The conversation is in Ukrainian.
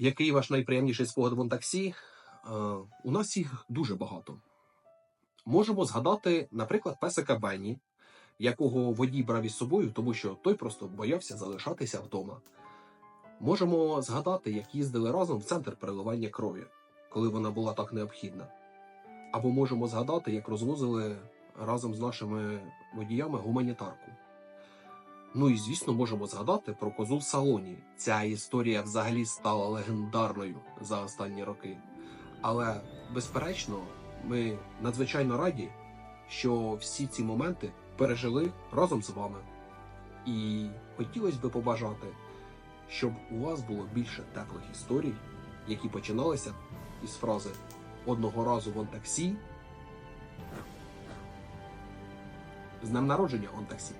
Який ваш найприємніший спогад в таксі? Е, у нас їх дуже багато. Можемо згадати, наприклад, песика Бенні, якого водій брав із собою, тому що той просто боявся залишатися вдома. Можемо згадати, як їздили разом в центр переливання крові, коли вона була так необхідна. Або можемо згадати, як розвозили разом з нашими водіями гуманітарку. Ну і звісно, можемо згадати про козу в салоні. Ця історія взагалі стала легендарною за останні роки. Але, безперечно, ми надзвичайно раді, що всі ці моменти пережили разом з вами. І хотілося би побажати, щоб у вас було більше теплих історій, які починалися із фрази одного разу в таксі. З днем народження он таксі.